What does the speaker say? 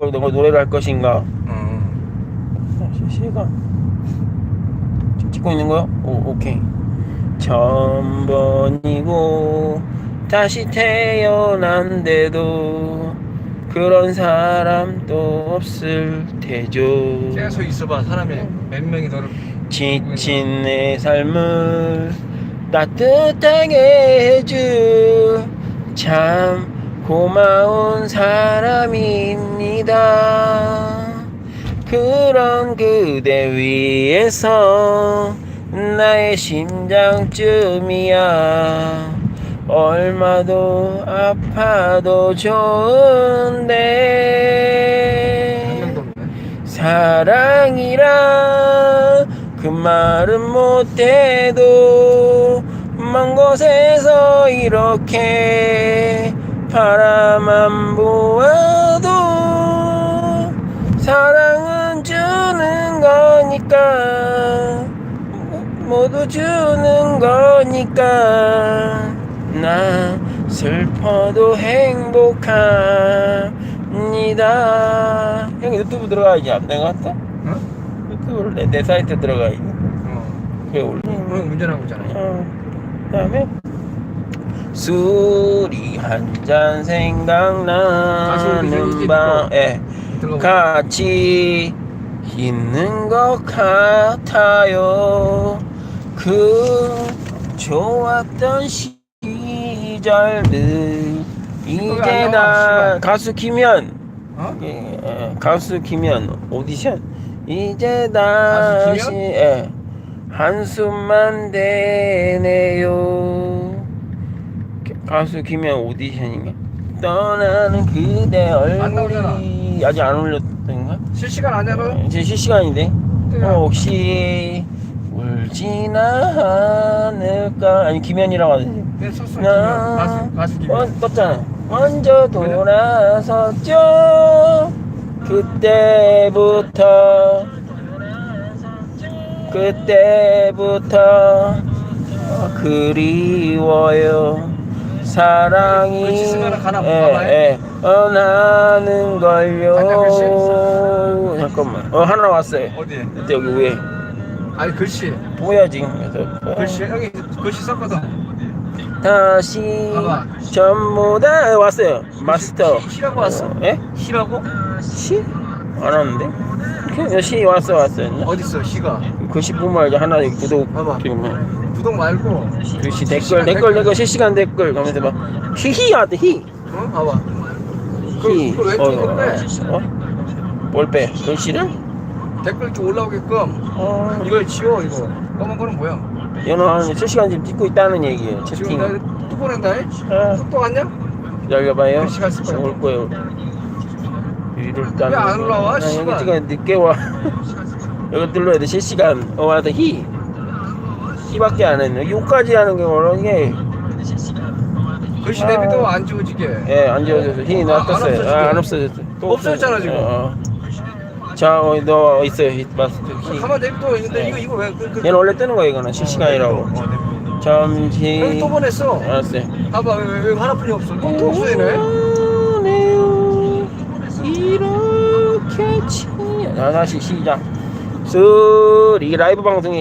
너가 노래를 할 것인가? 어. 실시간 지금 찍고 있는 거요? 오 오케이 천 번이고 다시 태어난데도 그런 사람 또 없을 테죠 계속 있어봐 사람이 몇 명이 너를 지친 내 삶을 따뜻하게 해줄 참 고마운 사람입니다. 그런 그대 위에서 나의 심장쯤이야 얼마도 아파도 좋은데 사랑이라 그 말은 못해도 먼 곳에서 이렇게 바라만 보아도 사랑은 주는 거니까. 모두 주는 거니까. 나 슬퍼도 행복합니다. 형 유튜브 들어가야지 안 내가 왔다? 어? 유튜브를 내, 내 사이트 들어가야지 어. 그래 올려 응 운전하고 있잖아 어, 그 다음에 술이 한 잔 생각나는 밤에 들어가 같이 있는 것 같아요. 그 좋았던 시절들. 이제 안다 나와, 씨발. 가수 김현 어? 예, 예, 가수 김현 오디션. 이제 다시? 예, 한숨만 되네요 가수 김현 오디션인가 떠나는 그대 안 나오잖아. 얼굴이 아직 안 올렸던가 실시간 아니야 너? 이제 실시간인데. 어, 혹시 울지나 않을까 아니 김현이라고 하던지 내 썼어 나 가수 가수 김 어, 떴잖아. 먼저 돌아섰죠. 그때부터 그때부터 그리워요. 사랑이 못 예? 예, 떠나는 걸요. 아까 글씨? 잠깐만. 어 하나 왔어요. 어디에? 그때 여기 위에 아니 글씨 보여야지. 그래서 어. 글씨 여기 글씨 썼거든 다시 봐봐. 전부 다 왔어요 마스터 시- 시라고 왔어? 예? 시라고? 시? 안 왔는데? 그, 시 왔어 왔어요 어딨어 시가 글씨 보면 이제 하나 구독 봐봐. 지금 해. 구독 말고 실시간 댓글 댓글 댓글. 댓글 실시간 댓글 가면서 막 히히 왔대 히 어? 봐봐 그, 히. 그걸 왜 찍는 빼? 어? 뭘 빼? 글씨를? 댓글 좀 올라오게끔 어 이걸 지워 이거 검은 거는 뭐야? 연어 실시간 지금 찍고 있다는 얘기예요 지금 채팅 나또 보낸다 해? 아, 속도 갔냐? 기다려봐요 글씨가 있을 거야. 올 거예요 일단 왜안 올라와, 씨발? 여기 지금 늦게 와 여기 눌러야 돼 실시간 어 와서 히 히밖에 안 했네. 요까지 하는 게 뭐라 이게 글씨 아. 내비도 안 지워지게. 예 안 지워져서 히 아, 놔뒀어요. 안 아, 안 없어졌어 또 없어졌잖아, 지금. 어, 어. 자 어, 너 있어요. 히 마스터 히 가만 내비도 있는데 이거 이거 왜 그, 그, 얘는 원래 뜨는 거야 이거는. 실시간이라고. 어, 내비도. 잠시. 여기 또 보냈어? 알았어요. 봐봐 왜, 왜, 왜 하나뿐이 없어? 또, 또 없어지네 원해요. 이렇게 치. 아, 다시 시작. 쓰리 라이브 방송에